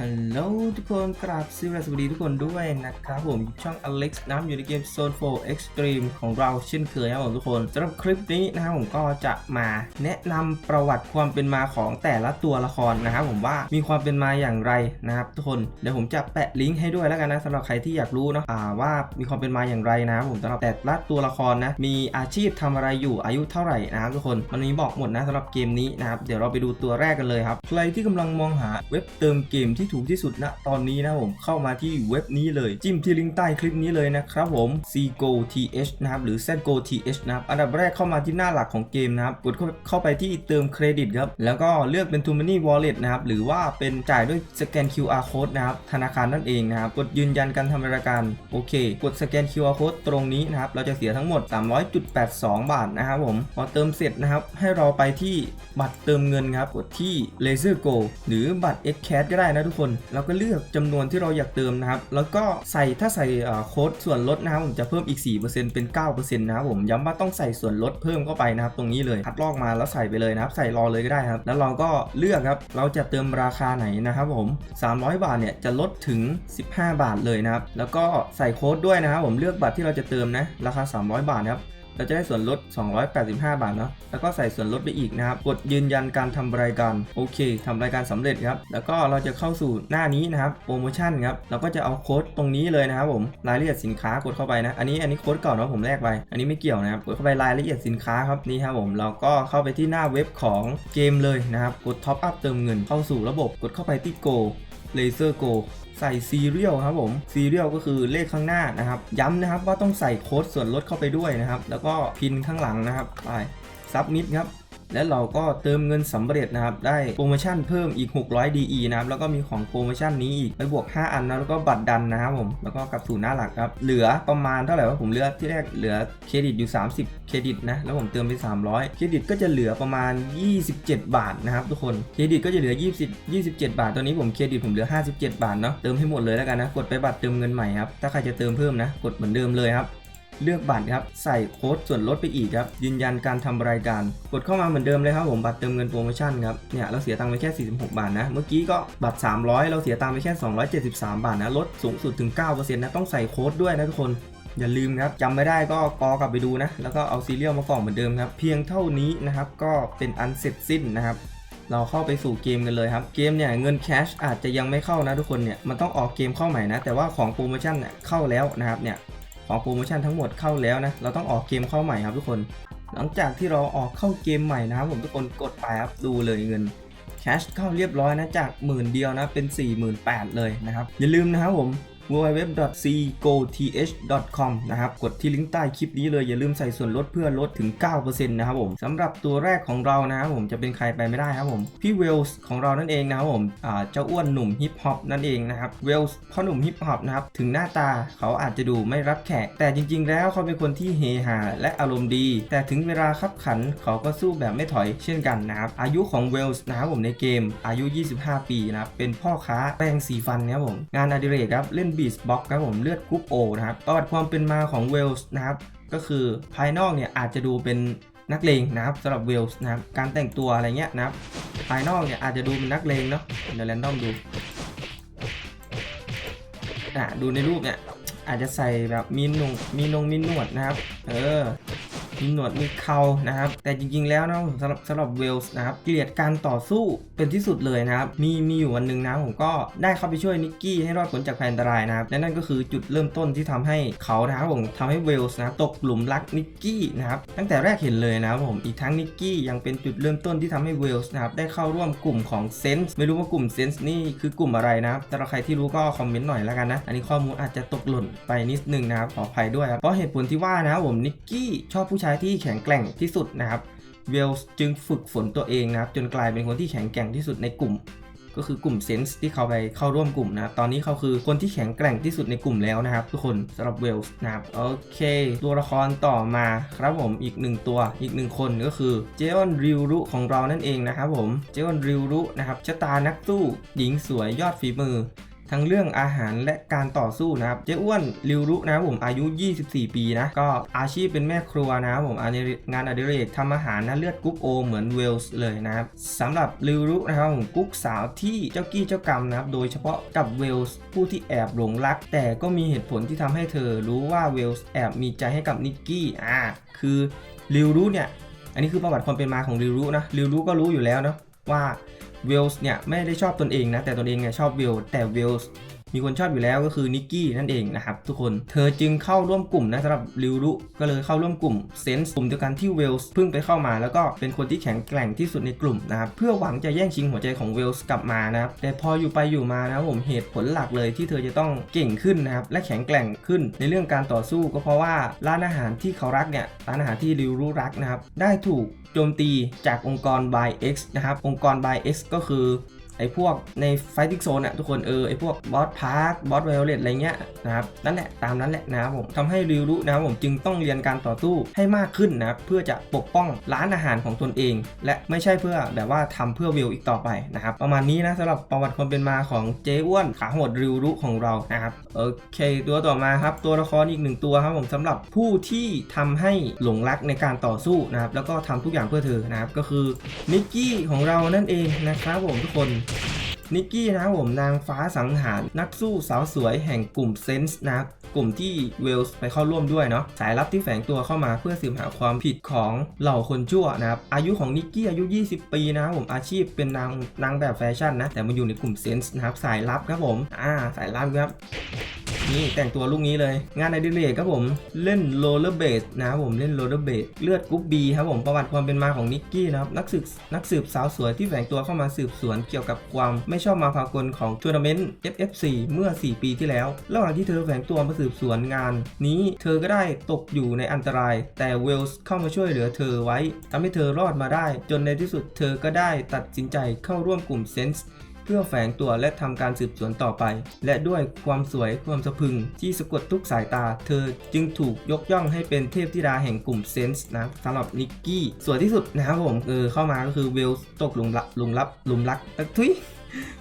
ฮัลโหลทุกคนกราบสวัสดีทุกคนด้วยนะครับผมช่อง Alex น้ำอยู่ในเกม Zone 4 Extreme ของเราเช่นเคยครับผมทุกคนสำหรับคลิปนี้นะครับผมก็จะมาแนะนำประวัติความเป็นมาของแต่ละตัวละครนะครับผมว่ามีความเป็นมาอย่างไรนะครับทุกคนเดี๋ยวผมจะแปะลิงก์ให้ด้วยแล้วกันนะสำหรับใครที่อยากรู้เนาะว่ามีความเป็นมาอย่างไรนะครับผมสำหรับแต่ละตัวละครนะมีอาชีพทำอะไรอยู่อายุเท่าไหร่นะครับทุกคนมันมีบอกหมดนะสำหรับเกมนี้นะครับเดี๋ยวเราไปดูตัวแรกกันเลยครับใครที่กำลังมองหาเว็บเติมเกมที่ถูกที่สุดณตอนนี้นะผมเข้ามาที่เว็บนี้เลย จิ้มที่ลิงก์ใต้คลิปนี้เลยนะครับผม cgo th นะครับหรือ zgo th นะครับอันดับแรกเข้ามาที่หน้าหลักของเกมนะครับกดเข้าเข้าไปที่เติมเครดิตครับแล้วก็เลือกเป็น t o m o n y Wallet นะครับหรือว่าเป็นจ่ายด้วยสแกน QR code นะครับธนาคารนั่นเองนะครับกดยืนยันการทำรายการโอเค กดสแกน QR code ตรงนี้นะครับเราจะเสียทั้งหมด 300.82 บาทนะครับผมพอเติมเสร็จนะครับให้เราไปที่บัตรเติมเงินครับกดที่ Laser Go หรือบัตร X Cash ก็ได้นะทุกคน เราก็เลือกจำนวนที่เราอยากเติมนะครับ แล้วก็ใส่ถ้าใส่โค้ดส่วนลดนะครับผมจะเพิ่มอีก 4%เป็น 9%นะครับผมย้ำว่าต้องใส่ส่วนลดเพิ่มเข้าไปนะครับตรงนี้เลยคัดลอกมาแล้วใส่ไปเลยนะครับ ใส่รอเลยก็ได้ครับ แล้วเราก็เลือกครับเราจะเติมราคาไหนนะครับผม 300 บาทเนี่ยจะลดถึง 15 บาทเลยนะครับแล้วก็ใส่โค้ดด้วยนะครับผมเลือกบัตรที่เราจะเติมนะราคา 300 บาทนะครับ เราจะได้ส่วนลด 285 บาทเนาะแล้วก็ใส่ส่วนลดไปอีกนะครับ กดยืนยันการทำรายการโอเคทำรายการสำเร็จครับ แล้วก็เราจะเข้าสู่หน้านี้นะครับโปรโมชั่นครับเราก็จะเอาโค้ดตรงนี้เลยนะครับผมรายละเอียดสินค้ากดเข้าไปนะ อันนี้อันนี้โค้ดเก่าเนาะผมแลกไป อันนี้ไม่เกี่ยวนะครับกดเข้าไปรายละเอียดสินค้าครับนี่ครับผมเราก็เข้าไปที่หน้าเว็บของเกมเลยนะครับกดท็อปอัพเติมเงินเข้าสู่ระบบกดเข้าไปที่ Go Laser Go ใส่ซีเรียลครับผมซีเรียลก็คือเลขข้างหน้านะครับ ย้ำนะครับว่าต้องใส่โค้ดส่วนลดเข้าไปด้วยนะครับ แล้วก็พินข้างหลังนะครับไปซับมิดครับ และเราก็เติมเงินสำเร็จนะครับได้โปรโมชั่นเพิ่มอีก 600 DE นะครับแล้วก็มีของโปรโมชั่นนี้อีกไปบวก 5 อันนะแล้วก็บัตรดันนะครับผมแล้วก็กลับสู่หน้าหลักครับเหลือประมาณเท่าไหร่วะผมเหลือที่แรกเหลือเครดิตอยู่ 30 เครดิตนะแล้วผมเติมไป 300 เครดิตก็จะเหลือประมาณ 27 บาทนะครับทุกคนเครดิตก็จะเหลือ 20 27 บาทตอนนี้ผมเครดิตผมเหลือ 57 บาทเนาะเติมให้หมดเลยแล้วกันนะกดไปบัตรเติมเงินใหม่ครับถ้าใครจะเติมเพิ่มนะกดเหมือนเดิมเลยครับ เลือกบัตรครับ ใส่โค้ดส่วนลดไปอีกครับ ยืนยันการทำรายการ กดเข้ามาเหมือนเดิมเลยครับผม บัตรเติมเงินโปรโมชั่นครับ เนี่ยเราเสียตังค์ไปแค่ 46 บาทนะ เมื่อกี้ก็บัตร 300 เราเสียตังค์ไปแค่ 273 บาทนะ ลดสูงสุดถึง 9%นะ ต้องใส่โค้ดด้วยนะทุกคนอย่าลืมครับจำไม่ได้ก็กอกลับไปดูนะ แล้วก็เอาซีเรียลมากล่องเหมือนเดิมครับ เพียงเท่านี้นะครับ ก็เป็นอันเสร็จสิ้นนะครับ เราเข้าไปสู่เกมกันเลยครับ เกมเนี่ยเงินแคชอาจจะยังไม่เข้านะทุกคนเนี่ย มันต้องออกเกมเข้าใหม่นะ แต่ว่าของโปรโมชั่นเนี่ยเข้าแล้วนะครับเนี่ย ของโปรโมชั่นทั้งหมดเข้าแล้วนะ เราต้องออกเกมเข้าใหม่ครับทุกคน หลังจากที่เราออกเข้าเกมใหม่นะครับผมทุกคนกดไปครับดูเลยเงินแคชเข้าเรียบร้อยนะจากหมื่นเดียวนะเป็น 48,000 เลยนะครับอย่าลืมนะครับผม www.cgoth.com นะครับ กดที่ลิงก์ใต้คลิปนี้เลย อย่าลืมใส่ส่วนลดเพื่อลดถึง 9%นะครับผมสำหรับตัวแรกของเรานะครับผมจะเป็นใครไปไม่ได้ครับผม พี่เวลส์ของเรานั่นเองนะครับผมเจ้าอ้วนหนุ่มฮิปฮอปนั่นเองนะครับ เวลส์พ่อหนุ่มฮิปฮอปนะครับ ถึงหน้าตาเขาอาจจะดูไม่รับแขก แต่จริง ๆ แล้วเขาเป็นคนที่เฮฮาและอารมณ์ดี แต่ถึงเวลาขับขันเขาก็สู้แบบไม่ถอยเช่นกันนะครับ อายุของเวลส์นะครับผมในเกมอายุ 25 ปีนะครับเป็นพ่อค้าแปรงสีฟันนะครับผมงานอดิเรกครับเล่นบีสบ็อกครับผมเลือดกรุ๊ปโอนะครับประวัติความเป็นมาของเวลส์นะครับก็คือภายนอกเนี่ยอาจจะดูเป็นนักเลงนะครับสำหรับเวลส์นะครับการแต่งตัวอะไรเงี้ยนะครับภายนอกเนี่ยอาจจะดูเป็นนักเลงเนาะเดี๋ยวแรนดอมดูอะดูในรูปเนี่ยอาจจะใส่แบบมีนงมีนงมีนวดนะครับ เออ มีหนวดมีเขานะครับ แต่จริงๆแล้วนะสำหรับสำหรับเวลส์นะครับเกลียดการต่อสู้เป็นที่สุดเลยนะครับ มีมีอยู่วันหนึ่งนะผมก็ได้เข้าไปช่วยนิกกี้ให้รอดพ้นจากภัยอันตรายนะครับและนั่นก็คือจุดเริ่มต้นที่ทำให้เขานะครับผมทำให้เวลส์นะตกหลุมรักนิกกี้นะครับตั้งแต่แรกเห็นเลยนะครับผมอีกทั้งนิกกี้ยังเป็นจุดเริ่มต้นที่ทำให้เวลส์นะครับได้เข้าร่วมกลุ่มของเซนส์ไม่รู้ว่ากลุ่มเซนส์นี่คือกลุ่มอะไรนะครับแต่เราใครที่รู้ก็คอมเมนต์หน่อยแล้วกันนะอันนี้ข้อมูลอาจจะตกหล่นไปนิดนึงนะครับขออภัยด้วยครับเพราะเหตุผลที่ว่านะครับผมนิกกี้ชอบผู้ชายที่แข็งแกร่งที่สุดนะครับ เวลส์จึงฝึกฝนตัวเองนะครับ จนกลายเป็นคนที่แข็งแกร่งที่สุดในกลุ่ม ก็คือกลุ่มเซนส์ที่เขาไปเข้าร่วมกลุ่มนะตอนนี้เขาคือคนที่แข็งแกร่งที่สุดในกลุ่มแล้วนะครับ ทุกคนสำหรับเวลส์นะครับโอเค ตัวละครต่อมาครับผมอีกหนึ่งตัวอีกหนึ่งคนก็คือเจออนริวรุของเรานั่นเองนะครับผมเจออนริวรุนะครับชะตานักสู้หญิงสวยยอดฝีมือ ทั้งเรื่องอาหารและการต่อสู้นะครับเจ๊อ้วนริวรุนะผมอายุ 24 ปีนะก็อาชีพเป็นแม่ครัวนะครับผมงานอดิเรกทำอาหารนะเลือดกรุ๊ปโอเหมือนเวลส์เลยนะครับสำหรับริวรุนะครับผมกุ๊กสาวที่เจ้ากี้เจ้ากรรมนะครับโดยเฉพาะกับเวลส์ผู้ที่แอบหลงรัก แต่ก็มีเหตุผลที่ทำให้เธอรู้ว่าเวลส์แอบมีใจให้กับนิกกี้อ่าคือริวรุเนี่ยอันนี้คือประวัติความเป็นมาของริวรุนะริวรุก็รู้อยู่แล้วนะว่า เวลส์เนี่ยไม่ได้ชอบตนเองนะแต่ตนเองเนี่ยชอบเวลแต่เวลส์ มีคนชอบอยู่แล้วก็คือนิกกี้นั่นเองนะครับทุกคนเธอจึงเข้าร่วมกลุ่มนะสำหรับริวรุก็เลยเข้าร่วมกลุ่มเซนส์กลุ่มเดียวกันที่เวลส์เพิ่งไปเข้ามา แล้วก็เป็นคนที่แข็งแกร่งที่สุดในกลุ่มนะครับเพื่อหวังจะแย่งชิงหัวใจของเวลส์กลับมานะครับแต่พออยู่ไปอยู่มานะผมเหตุผลหลักเลยที่เธอจะต้องเก่งขึ้นนะครับและแข็งแกร่งขึ้นในเรื่องการต่อสู้ก็เพราะว่าร้านอาหารที่เขารักเนี่ยร้านอาหารที่ริวรุรักนะครับได้ถูกโจมตีจากองค์กร by X นะครับองค์กร by X ก็คือ ไอ้พวกใน Fighting Zone อะทุกคนเออไอ้พวกบอสพาร์คบอสไวโอเลตอะไรเงี้ยนะครับนั่นแหละตามนั้นแหละนะครับผมทำให้ริวรุนะครับผมจึงต้องเรียนการต่อสู้ให้มากขึ้นนะครับเพื่อจะปกป้องร้านอาหารของตนเอง และไม่ใช่เพื่อแบบว่าทำเพื่อวิวอีกต่อไปนะครับประมาณนี้นะสำหรับประวัติความเป็นมาของเจ้อ้วนขาโหดริวรุของเรานะครับโอเค ตัวต่อมาครับตัวละครอีกหนึ่งตัวครับผมสำหรับผู้ที่ทำให้หลงรักในการต่อสู้นะครับแล้วก็ทำทุกอย่างเพื่อเธอนะครับก็คือนิกกี้ของเรานั่นเองนะครับผมทุกคนนิกกี้นะครับผมนางฟ้าสังหาร นักสู้สาวสวยแห่งกลุ่มเซนส์นะครับกลุ่มที่เวลส์ไปเข้าร่วมด้วยเนาะสายลับที่แฝงตัวเข้ามาเพื่อสืบหาความผิดของเหล่าคนชั่วนะครับอายุของนิกกี้อายุ 20 ปีนะครับผมอาชีพเป็นนางนางแบบแฟชั่นนะแต่มาอยู่ในกลุ่มเซนส์นะครับสายลับครับผมอ่าสายลับครับ นี่แต่งตัวลูกนี้เลย งานในดิเลกครับผมเล่นโรลเลอร์เบสนะครับผมเล่นโรลเลอร์เบสเลือดกรุ๊ปบีครับผมประวัติความเป็นมาของนิกกี้นะครับนักสืบนักสืบสาวสวยที่แฝงตัวเข้ามาสืบสวนเกี่ยวกับความไม่ชอบมาพากลของทัวร์นาเมนต์ FF4 เมื่อ 4 ปีที่แล้ว ระหว่างที่เธอแฝงตัวมาสืบสวนงาน นี้เธอก็ได้ตกอยู่ในอันตราย แต่เวลส์เข้ามาช่วยเหลือเธอไว้ทำให้เธอรอดมาได้ จนในที่สุดเธอก็ได้ตัดสินใจเข้าร่วมกลุ่มเซนส์ เพื่อแฝงตัวและทำการสืบสวนต่อไป และด้วยความสวยความสะพึงที่สะกดทุกสายตา เธอจึงถูกยกย่องให้เป็นเทพธิดาแห่งกลุ่มเซนส์นะสำหรับนิกกี้สวยที่สุดนะครับผมเออเข้ามาก็คือเวลส์ตกหลุมรักหลุมรักหลุมรักตะทุย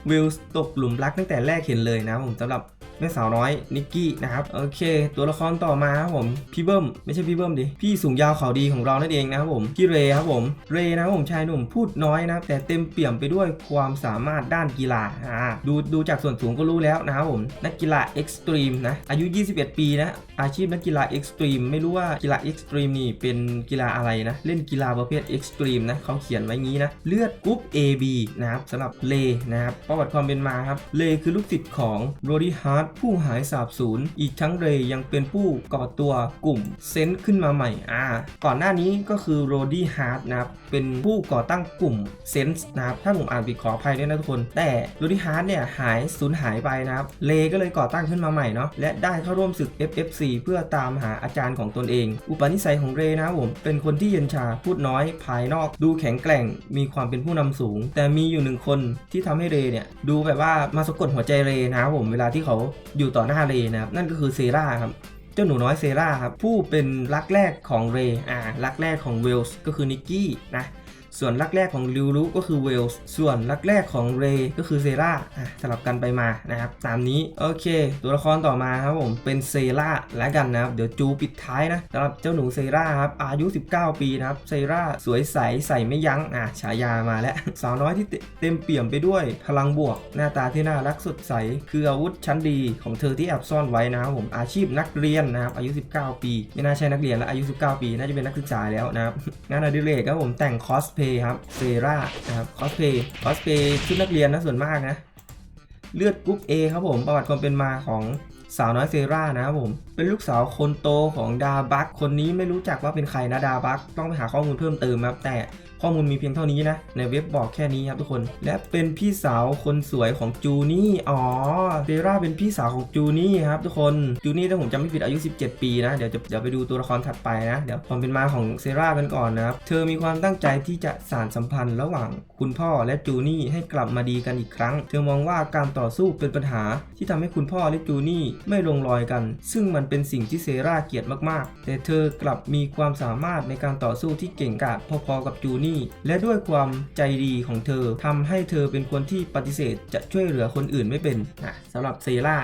เวลส์ตกหลุมรักตั้งแต่แรกเห็นเลยนะผมสำหรับแม่สาวน้อยนิกกี้นะครับโอเค ตัวละครต่อมาครับผมพี่เบิ้มไม่ใช่พี่เบิ้มดิพี่สูงยาวเขาดีของเรานั่นเองนะครับผมพี่เรครับผมเรนะครับผมชายหนุ่มพูดน้อยนะแต่เต็มเปี่ยมไปด้วยความสามารถด้านกีฬาอ่าดูดูจากส่วนสูงก็รู้แล้วนะครับผมนักกีฬาเอ็กซ์ตรีมนะอายุ 21 ปีนะอาชีพนักกีฬาเอ็กซ์ตรีมไม่รู้ว่ากีฬาเอ็กซ์ตรีมนี่เป็นกีฬาอะไรนะ เล่นกีฬาประเภทเอ็กซ์ตรีมนะเขาเขียนไว้งี้นะเลือดกรุ๊ป AB นะครับสำหรับเลนะครับประวัติความเป็นมาครับเลคือลูกศิษย์ของโรดี้ฮาร์ดผู้หายสาบสูญอีกทั้งเรย์ยังเป็นผู้ก่อตัวกลุ่มเซนต์ขึ้นมาใหม่อ่าก่อนหน้านี้ก็คือโรดี้ฮาร์ดนะครับเป็นผู้ก่อตั้งกลุ่มเซนส์นะครับถ้าผมอ่านผิดขออภัยด้วยนะทุกคน แต่โรดี้ฮาร์ดเนี่ยหายสูญหายไปนะครับเลก็เลยก่อตั้งขึ้นมาใหม่เนาะและได้เข้าร่วมศึก FF4 เพื่อตามหาอาจารย์ของตนเอง อุปนิสัยของเรย์นะผมเป็นคนที่เย็นชาพูดน้อยภายนอก ดูแข็งแกร่งมีความเป็นผู้นำสูง แต่มีอยู่หนึ่งคนที่ทำให้เรย์เนี่ยดูแบบว่ามาสะกดหัวใจเรย์นะผมเวลาที่เขาอยู่ต่อหน้าเรนะครับนั่นก็คือเซราครับเจ้าหนูน้อยเซราครับผู้เป็นรักแรกของเรอ่ารักแรกของเวลส์ก็คือนิกกี้นะ ส่วนรักแรกของริวรุก็คือเวลส์ส่วนรักแรกของเรย์ก็คือเซราอะสลับกันไปมานะครับตามนี้โอเค ตัวละครต่อมาครับผมเป็นเซราแล้วกันนะครับเดี๋ยวจูปิดท้ายนะสำหรับเจ้าหนูเซราครับอายุ 19 ปีนะครับเซราสวยใสใส่ไม่ยั้งอะฉายามาแล้ว สาวน้อยที่เต็มเปี่ยมไปด้วยพลังบวก หน้าตาที่น่ารักสดใส คืออาวุธชั้นดีของเธอที่แอบซ่อนไว้นะครับผมอาชีพนักเรียนนะครับอายุ 19 ปี ไม่น่าใช่นักเรียนแล้วอายุ 19 ปี น่าจะเป็นนักศึกษาแล้วนะครับงานอดิเรกครับผมแต่งคอสเพย์ครับเซรานะครับคอสเพย์คอสเพย์ชุดนักเรียนนะส่วนมากนะ เลือดกรุ๊ป A ครับผมประวัติความเป็นมาของสาวน้อยเซรานะครับผม เป็นลูกสาวคนโตของดาบักคนนี้ไม่รู้จักว่าเป็นใครนะดาบักต้องไปหาข้อมูลเพิ่มเติมครับแต่ ข้อมูลมีเพียงเท่านี้นะ ในเว็บบอกแค่นี้ครับทุกคน และเป็นพี่สาวคนสวยของจูนี่ อ๋อเซราเป็นพี่สาวของจูนี่ครับทุกคน จูนี่ถ้าผมจำไม่ผิดอายุ 17 ปีนะ เดี๋ยวจะเดี๋ยวไปดูตัวละครถัดไปนะ เดี๋ยวความเป็นมาของเซรากันก่อนนะครับ เธอมีความตั้งใจที่จะสานสัมพันธ์ระหว่างคุณพ่อและจูนี่ให้กลับมาดีกันอีกครั้ง เธอมองว่าการต่อสู้เป็นปัญหาที่ทำให้คุณพ่อและจูนี่ไม่ลงรอยกัน ซึ่งมันเป็นสิ่งที่เซราเกลียดมากๆ แต่เธอกลับมีความสามารถในการต่อสู้ที่เก่งกาจพอๆกับจูนี่นี่ และด้วยความใจดีของเธอทำให้เธอเป็นคนที่ปฏิเสธจะช่วยเหลือคนอื่นไม่เป็นนะสำหรับเซร่า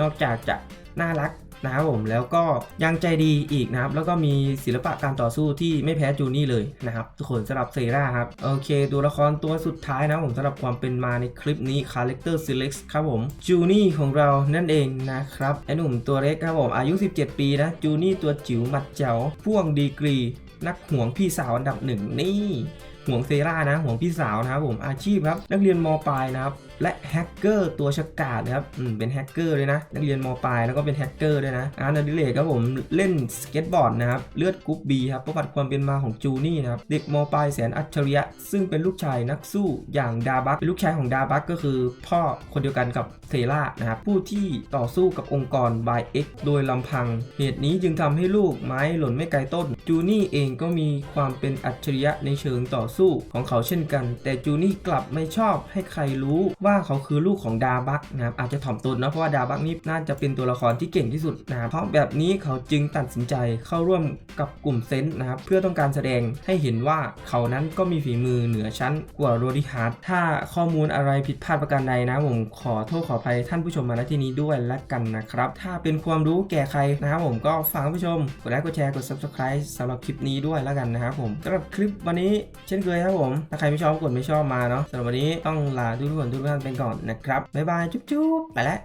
นอกจากจะน่ารักนะครับผมแล้วก็ยังใจดีอีกนะครับแล้วก็มีศิลปะการต่อสู้ที่ไม่แพ้จูนี่เลยนะครับทุกคนสำหรับเซราครับโอเคตัวละครตัวสุดท้ายนะผมสำหรับความเป็นมาในคลิปนี้ Character Select ครับผมจูนี่ของเรานั่นเองนะครับไอหนุ่มตัวเล็กครับผมอายุ 17 ปีนะจูนี่ตัวจิ๋วหมัดเจ๋วพ่วงดีกรี นักห่วงพี่สาวอันดับหนึ่งนี่ห่วงเซรานะห่วงพี่สาวนะครับผมอาชีพครับ นักเรียนมปลายนะครับ และแฮกเกอร์ตัวฉกาจนะครับอืมเป็นแฮกเกอร์เลยนะ นักเรียนมปลายแล้วก็เป็นแฮกเกอร์ด้วยนะงานอดิเรกครับผมเล่นสเก็ตบอร์ดนะครับเลือดกรุ๊ปบีครับประวัติความเป็นมาของจูนี่นะครับเด็กมปลายแสนอัจฉริยะ ซึ่งเป็นลูกชายนักสู้อย่างดาบักเป็นลูกชายของดาบักก็คือ พ่อคนเดียวกันกับเทล่านะครับผู้ที่ต่อสู้กับองค์กร by X โดยลำพัง เหตุนี้จึงทำให้ลูกไม้หล่นไม่ไกลต้น จูนี่เองก็มีความเป็นอัจฉริยะในเชิงต่อสู้ของเขาเช่นกัน แต่จูนี่กลับไม่ชอบให้ใครรู้ว่า่าเขาคือลูกของดาบักนะครับอาจจะถ่อมตนนะเพราะว่าดาบักนี่น่าจะเป็นตัวละครที่เก่งที่สุดนะครับเพราะแบบนี้เขาจึงตัดสินใจเข้าร่วมกับกลุ่มเซนต์นะครับเพื่อต้องการแสดงให้เห็นว่าเขานั้นก็มีฝีมือเหนือชั้นกว่าโรดิฮาร์ดถ้าข้อมูลอะไรผิดพลาดประการใดนะผมขอโทษขออภัยท่านผู้ชมมาณที่นี้ด้วยละกันนะครับ ถ้าเป็นความรู้แก่ใครนะครับผมก็ฝากผู้ชมกดไลค์กดแชร์กด subscribe สำหรับคลิปนี้ด้วยละกันนะครับผมสำหรับคลิปวันนี้เช่นเคยครับผมถ้าใครไม่ชอบกดไม่ชอบมาเนาะสำหรับวันนี้ต้องลาทุกคนทุกท่านไปก่อนนะครับบ๊ายบายจุ๊บๆไปแล้ว